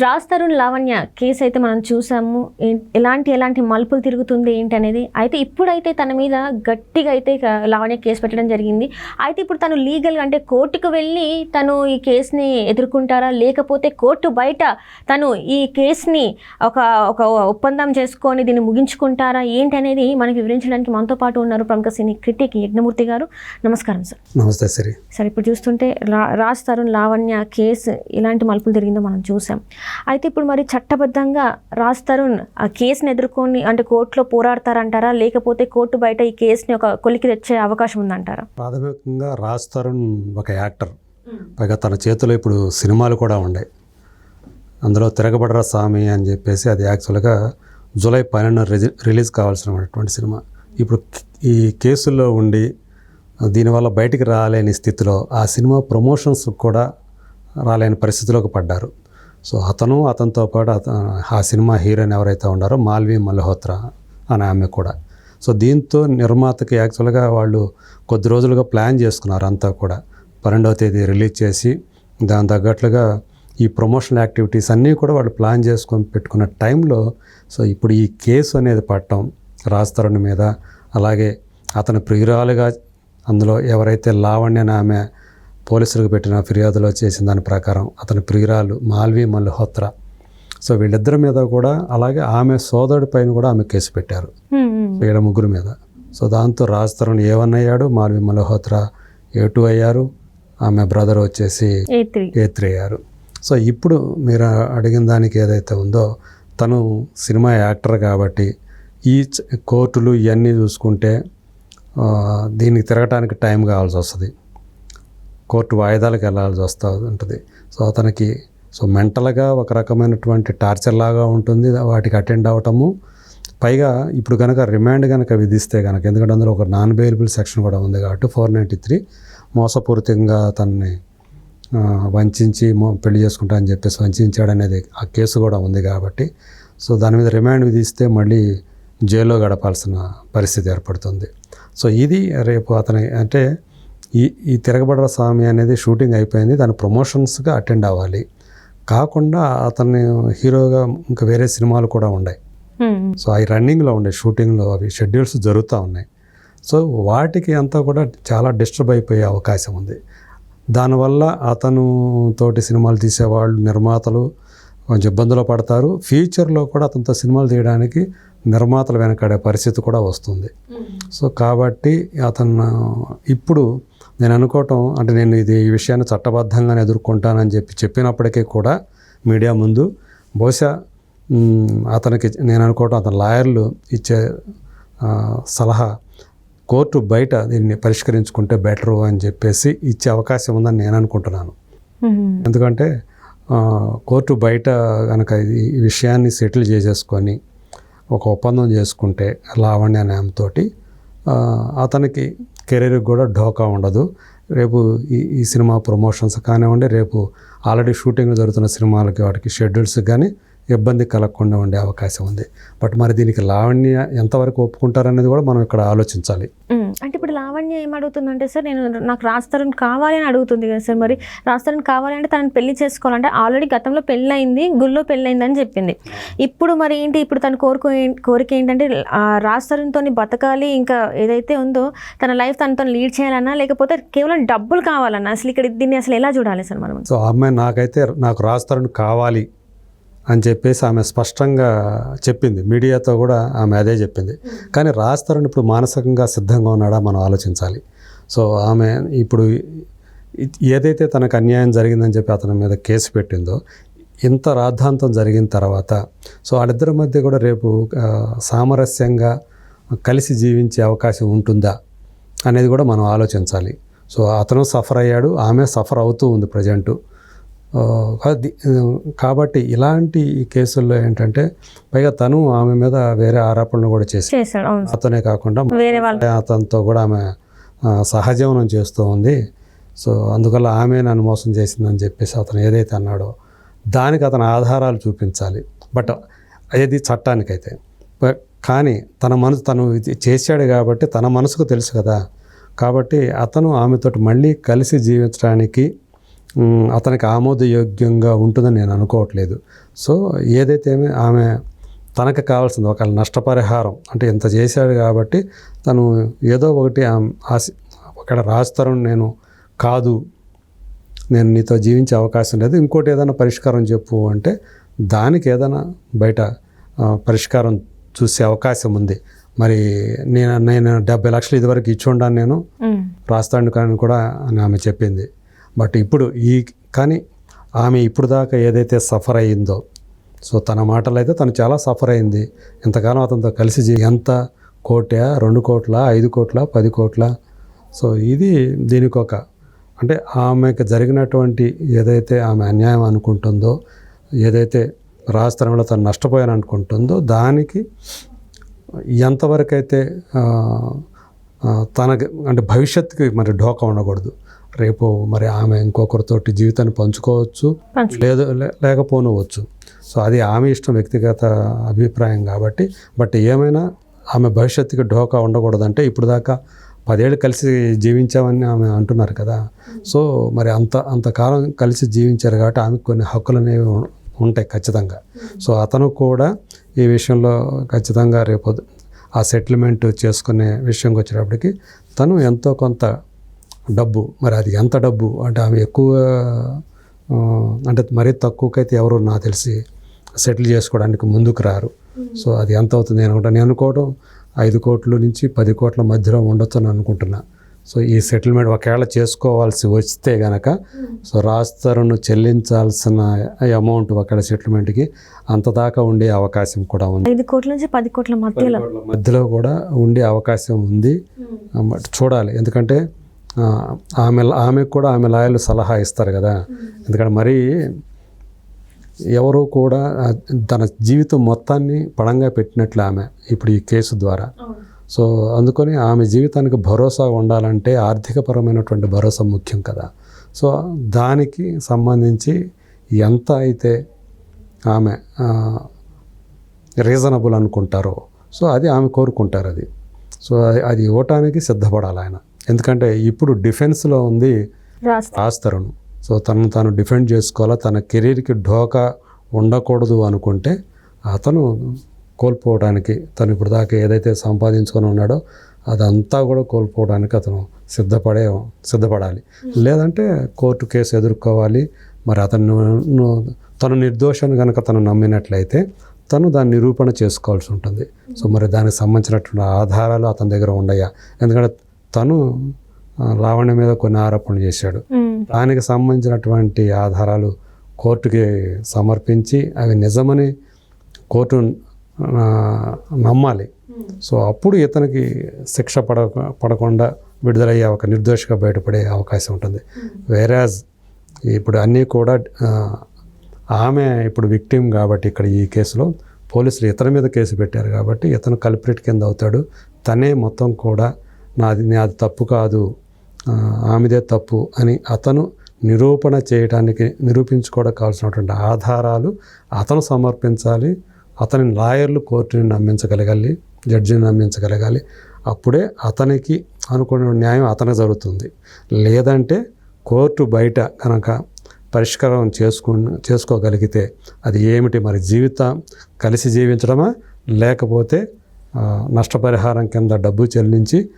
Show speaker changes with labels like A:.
A: Raj Tarun Lavanya case అయితే మనం చూసాము. ఎలాంటి ఎలాంటి మలుపులు తిరుగుతుంది ఏంటనేది. అయితే ఇప్పుడైతే తన మీద గట్టిగా అయితే లావణ్య కేసు పెట్టడం జరిగింది. అయితే ఇప్పుడు తను లీగల్గా అంటే కోర్టుకు వెళ్ళి తను ఈ కేసుని ఎదుర్కొంటారా? లేకపోతే కోర్టు బయట తను ఈ కేసుని ఒక ఒక ఒప్పందం చేసుకొని దీన్ని ముగించుకుంటారా? ఏంటనేది మనకి వివరించడానికి మనతో పాటు ఉన్నారు ప్రముఖ సినీ క్రిటిక్ యజ్ఞమూర్తి గారు. నమస్కారం సార్.
B: నమస్తే సిరి.
A: సరే ఇప్పుడు చూస్తుంటే రా రాజ్ తరుణ్ లావణ్య కేసు ఎలాంటి మలుపులు తిరిగిందో మనం చూసాం. అయితే ఇప్పుడు మరి చట్టబద్ధంగా రాజ్ తరుణ్ ఆ కేసుని ఎదుర్కొని అంటే కోర్టులో పోరాడతారంటారా? లేకపోతే కోర్టు బయట ఈ కేసుని ఒక కొలికి తెచ్చే అవకాశం ఉందంటారా?
B: ప్రాథమికంగా రాజ్ తరుణ్ ఒక యాక్టర్. పైగా తన చేతిలో ఇప్పుడు సినిమాలు కూడా ఉన్నాయి అందులో తిరగబడరా స్వామి అని చెప్పేసి అది యాక్చువల్గా జూలై పన్నెండు రిజి- రిలీజ్ కావాల్సినటువంటి సినిమా. ఇప్పుడు ఈ కేసుల్లో ఉండి దీనివల్ల బయటికి రాలేని స్థితిలో ఆ సినిమా ప్రమోషన్స్ కూడా రాలేని పరిస్థితిలోకి పడ్డారు. సో అతను అతనితో పాటు ఆ సినిమా హీరోయిన్ ఎవరైతే ఉన్నారో మాల్వి మల్హోత్రా అనే ఆమె కూడా. సో దీంతో నిర్మాతకి యాక్చువల్గా వాళ్ళు కొద్ది రోజులుగా ప్లాన్ చేసుకున్నారు అంతా కూడా. పన్నెండవ తేదీ రిలీజ్ చేసి దాని తగ్గట్లుగా ఈ ప్రమోషనల్ యాక్టివిటీస్ అన్నీ కూడా వాళ్ళు ప్లాన్ చేసుకొని పెట్టుకున్న టైంలో సో ఇప్పుడు ఈ కేసు అనేది పట్టడం రాజ్ తరుణ్ మీద అలాగే అతని ప్రియురాలుగా అందులో ఎవరైతే లావణ్య అనే ఆమె పోలీసులకు పెట్టిన ఫిర్యాదులో చేసిన దాని ప్రకారం అతని ప్రియురాలు మాల్వి మల్హోత్రా. సో వీళ్ళిద్దరి మీద కూడా అలాగే ఆమె సోదరుడి పైన కూడా ఆమె కేసు పెట్టారు. వీళ్ళ ముగ్గురు మీద. సో దాంతో రాజ్ తరుణ్ ఏ వన్ అయ్యాడు మాల్వి మల్హోత్రా ఏ టూ అయ్యారు ఆమె బ్రదర్ వచ్చేసి
A: ఏ త్రీ
B: అయ్యారు. సో ఇప్పుడు మీరు అడిగిన దానికి ఏదైతే ఉందో తను సినిమా యాక్టర్ కాబట్టి ఈ కోర్టులు ఇవన్నీ చూసుకుంటే దీనికి తిరగటానికి టైం కావాల్సి వస్తుంది. కోర్టు వాయిదాలకు వెళ్ళాల్సి వస్తూ ఉంటుంది. సో అతనికి సో మెంటల్గా ఒక రకమైనటువంటి టార్చర్ లాగా ఉంటుంది. వాటికి అటెండ్ అవ్వటము పైగా ఇప్పుడు కనుక రిమాండ్ కనుక విధిస్తే కనుక ఎందుకంటే అందులో ఒక నాన్ బెయిలబుల్ సెక్షన్ కూడా ఉంది కాబట్టి ఫోర్ నైంటీ త్రీ మోసపూరితంగా తనని వంచి వంచించి మో- పెళ్ళి చేసుకుంటా అని చెప్పేసి వంచాడు అనేది ఆ కేసు కూడా ఉంది కాబట్టి. సో దాని మీద రిమాండ్ విధిస్తే మళ్ళీ జైల్లో గడపాల్సిన పరిస్థితి ఏర్పడుతుంది. సో ఇది రేపు అతని అంటే ఈ ఈ తిరగబడర స్వామి అనేది షూటింగ్ అయిపోయింది. దాని ప్రమోషన్స్గా అటెండ్ అవ్వాలి. కాకుండా అతన్ని హీరోగా ఇంకా వేరే సినిమాలు కూడా ఉన్నాయి. సో అవి రన్నింగ్లో ఉండే షూటింగ్లో అవి షెడ్యూల్స్ జరుగుతూ ఉన్నాయి. సో వాటికి అంతా కూడా చాలా డిస్టర్బ్ అయిపోయే అవకాశం ఉంది. దానివల్ల అతను తోటి సినిమాలు తీసేవాళ్ళు నిర్మాతలు కొంచెం ఇబ్బందులు పడతారు. ఫ్యూచర్లో కూడా అతనితో సినిమాలు తీయడానికి నిర్మాతలు వెనకాడే పరిస్థితి కూడా వస్తుంది. సో కాబట్టి అతను ఇప్పుడు నేను అనుకోవటం అంటే నేను ఇది ఈ విషయాన్ని చట్టబద్ధంగానే ఎదుర్కొంటానని చెప్పి చెప్పినప్పటికీ కూడా మీడియా ముందు బహుశా అతనికి నేను అనుకోవటం అతని లాయర్లు ఇచ్చే సలహా కోర్టు బయట దీన్ని పరిష్కరించుకుంటే బెటరు అని చెప్పేసి ఇచ్చే అవకాశం ఉందని నేను అనుకుంటున్నాను. ఎందుకంటే కోర్టు బయట కనుక ఈ విషయాన్ని సెటిల్ చేసేసుకొని ఒక ఒప్పందం చేసుకుంటే లావణ్య అనే ఆమెతోటి ఆ, అతనికి కెరీర్కి కూడా ఢోకా ఉండదు. రేపు ఈ ఈ సినిమా ప్రమోషన్స్ కానివ్వండి రేపు ఆల్రెడీ షూటింగ్ జరుగుతున్న సినిమాలకి వాటికి షెడ్యూల్స్ కానీ ఇబ్బంది కలగకుండా ఉండే అవకాశం ఉంది. బట్ మరి దీనికి లావణ్య ఎంతవరకు ఒప్పుకుంటారనేది కూడా మనం ఇక్కడ ఆలోచించాలి.
A: అంటే ఇప్పుడు లావణ్య ఏం అడుగుతుందంటే సార్ నేను నాకు రాస్తారని కావాలి అని అడుగుతుంది కదా సార్ మరి రాస్తారని కావాలి అంటే తనని పెళ్ళి చేసుకోవాలంటే ఆల్రెడీ గతంలో పెళ్ళయింది గుళ్ళో పెళ్ళయింది అని చెప్పింది. ఇప్పుడు మరి ఏంటి? ఇప్పుడు తన కోరిక కోరిక ఏంటంటే రాస్తారంతో బతకాలి ఇంకా ఏదైతే ఉందో తన లైఫ్ తనతో లీడ్ చేయాలన్నా లేకపోతే కేవలం డబ్బులు కావాలన్నా అసలు ఇక్కడ దీన్ని అసలు ఎలా చూడాలి సార్ మనం?
B: సో అమ్మాయి నాకైతే నాకు రాస్తారని కావాలి అని చెప్పేసి ఆమె స్పష్టంగా చెప్పింది. మీడియాతో కూడా ఆమె అదే చెప్పింది. కానీ రాస్తారని ఇప్పుడు మానసికంగా సిద్ధంగా ఉన్నాడా మనం ఆలోచించాలి. సో ఆమె ఇప్పుడు ఏదైతే తనకు అన్యాయం జరిగిందని చెప్పి అతని మీద కేసు పెట్టిందో ఇంత రాద్ధాంతం జరిగిన తర్వాత సో వాళ్ళిద్దరి మధ్య కూడా రేపు సామరస్యంగా కలిసి జీవించే అవకాశం ఉంటుందా అనేది కూడా మనం ఆలోచించాలి. సో అతను సఫర్ అయ్యాడు ఆమె సఫర్ అవుతూ ఉంది ప్రజెంటు. కాబట్టి ఇలాంటి కేసుల్లో ఏంటంటే పైగా తను ఆమె మీద వేరే ఆరోపణలు కూడా చేసి. అతనే కాకుండా అతనితో కూడా ఆమె సహజీవనం చేస్తూ ఉంది. సో అందువల్ల ఆమె నన్ను మోసం చేసిందని చెప్పేసి అతను ఏదైతే అన్నాడో దానికి అతను ఆధారాలు చూపించాలి. బట్ ఏది చట్టానికైతే. కానీ తన మనసు తను చేశాడు కాబట్టి తన మనసుకు తెలుసు కదా. కాబట్టి అతను ఆమెతోటి మళ్ళీ కలిసి జీవించడానికి అతనికి ఆమోదయోగ్యంగా ఉంటుందని నేను అనుకోవట్లేదు. సో ఏదైతే ఆమె తనకు కావాల్సింది ఒకవేళ నష్టపరిహారం అంటే ఇంత చేశాడు కాబట్టి తను ఏదో ఒకటి ఆశ ఒకవేళ రాస్తారు నేను కాదు నేను నీతో జీవించే అవకాశం లేదు ఇంకోటి ఏదైనా పరిష్కారం చెప్పు అంటే దానికి ఏదైనా బయట పరిష్కారం చూసే అవకాశం ఉంది. మరి నేను నేను డెబ్బై లక్షలు ఇదివరకు ఇచ్చి ఉండాను నేను రాస్తాను కానీ కూడా అని ఆమె చెప్పింది. బట్ ఇప్పుడు ఈ కానీ ఆమె ఇప్పుడు దాకా ఏదైతే సఫర్ అయ్యిందో సో తన మాటలు అయితే తను చాలా సఫర్ అయింది. ఇంతకాలం అతనితో కలిసి ఎంత కోట రెండు కోట్ల? ఐదు కోట్ల? పది కోట్ల? సో ఇది దీనికి ఒక అంటే ఆమెకు జరిగినటువంటి ఏదైతే ఆమె అన్యాయం అనుకుంటుందో ఏదైతే రాజస్థానంలో తను నష్టపోయాను అనుకుంటుందో దానికి ఎంతవరకు అయితే తన తనకి అంటే భవిష్యత్తుకి మరి ఢోకా ఉండకూడదు. రేపు మరి ఆమె ఇంకొకరితోటి జీవితాన్ని పంచుకోవచ్చు
A: పంచు.
B: లేదు లేకపోనవచ్చు. సో అది ఆమె ఇష్టం వ్యక్తిగత అభిప్రాయం కాబట్టి. బట్ ఏమైనా ఆమె భవిష్యత్తుకి ఢోకా ఉండకూడదంటే ఇప్పుడు దాకా పదేళ్ళు కలిసి జీవించామని ఆమె అంటున్నారు కదా. సో మరి అంత అంతకాలం కలిసి జీవించారు కాబట్టి ఆమెకు కొన్ని హక్కులు అనేవి ఉంటాయి ఖచ్చితంగా. సో అతను కూడా ఈ విషయంలో ఖచ్చితంగా రేపు ఆ సెటిల్మెంట్ చేసుకునే విషయంకి వచ్చేటప్పటికి తను ఎంతో కొంత డబ్బు. మరి అది ఎంత డబ్బు? అంటే ఆమె ఎక్కువ అంటే మరీ తక్కువకైతే ఎవరు నాకు తెలిసి సెటిల్ చేసుకోవడానికి ముందుకు రారు. సో అది ఎంత అవుతుంది నేను అనుకుంటా. నేను అనుకోవడం ఐదు కోట్ల నుంచి పది కోట్ల మధ్యలో ఉండొచ్చు అని అనుకుంటున్నా. సో ఈ సెటిల్మెంట్ ఒకవేళ చేసుకోవాల్సి వస్తే గనక సో రాస్తరును చెల్లించాల్సిన అమౌంట్ ఒకవేళ సెటిల్మెంట్కి అంత దాకా ఉండే అవకాశం కూడా ఉంది.
A: ఐదు కోట్ల నుంచి పది కోట్ల మధ్యలో.
B: మధ్యలో కూడా ఉండే అవకాశం ఉంది. చూడాలి. ఎందుకంటే ఆమె ఆమెకు కూడా ఆమె లాయర్లు సలహా ఇస్తారు కదా. ఎందుకంటే మరీ ఎవరు కూడా తన జీవితం మొత్తాన్ని పడంగా పెట్టినట్లు ఆమె ఇప్పుడు ఈ కేసు ద్వారా. సో అందుకని ఆమె జీవితానికి భరోసా ఉండాలంటే ఆర్థికపరమైనటువంటి భరోసా ముఖ్యం కదా. సో దానికి సంబంధించి ఎంత అయితే ఆమె రీజనబుల్ అనుకుంటారో సో అది ఆమె కోరుకుంటారు అది. సో అది అది ఇవ్వటానికి సిద్ధపడాలి ఆయన. ఎందుకంటే ఇప్పుడు డిఫెన్స్లో ఉంది
A: రాస్తా
B: రాస్తరును సో తనను తాను డిఫెండ్ చేసుకోవాలా తన కెరీర్కి ఢోకా ఉండకూడదు అనుకుంటే అతను కోల్పోవడానికి తను ఇప్పుడు దాకా ఏదైతే సంపాదించుకొని ఉన్నాడో అదంతా కూడా కోల్పోవడానికి అతను సిద్ధపడే సిద్ధపడాలి. లేదంటే కోర్టు కేసు ఎదుర్కోవాలి. మరి అతను తను నిర్దోషాన్ని కనుక తను నమ్మినట్లయితే తను దాన్ని నిరూపణ చేసుకోవాల్సి ఉంటుంది. సో మరి దానికి సంబంధించినటువంటి ఆధారాలు అతని దగ్గర ఉండయా? ఎందుకంటే తను లావణ్య మీద కొన్ని ఆరోపణలు చేశాడు. దానికి సంబంధించినటువంటి ఆధారాలు కోర్టుకి సమర్పించి అవి నిజమని కోర్టు నమ్మాలి. సో అప్పుడు ఇతనికి శిక్ష పడ పడకుండా విడుదలయ్యే ఒక నిర్దోషిగా బయటపడే అవకాశం ఉంటుంది. వేరాజ్ ఇప్పుడు అన్నీ కూడా ఆమె ఇప్పుడు విక్టిమ్ కాబట్టి ఇక్కడ ఈ కేసులో పోలీసులు ఇతని మీద కేసు పెట్టారు కాబట్టి ఇతను కల్ప్రిట్ కింద అవుతాడు. తనే మొత్తం కూడా నాది నాది తప్పు కాదు ఆమెదే తప్పు అని అతను నిరూపణ చేయడానికి నిరూపించుకోవడం కావాల్సినటువంటి ఆధారాలు అతను సమర్పించాలి అతని లాయర్లు కోర్టుని నమ్మించగలగాలి జడ్జిని నమ్మించగలగాలి. అప్పుడే అతనికి అనుకున్న న్యాయం అతనికి జరుగుతుంది. లేదంటే కోర్టు బయట కనుక పరిష్కారం చేసుకు చేసుకోగలిగితే అది ఏమిటి? మరి జీవితం కలిసి జీవించడమా? లేకపోతే నష్టపరిహారం కింద డబ్బు చెల్లించి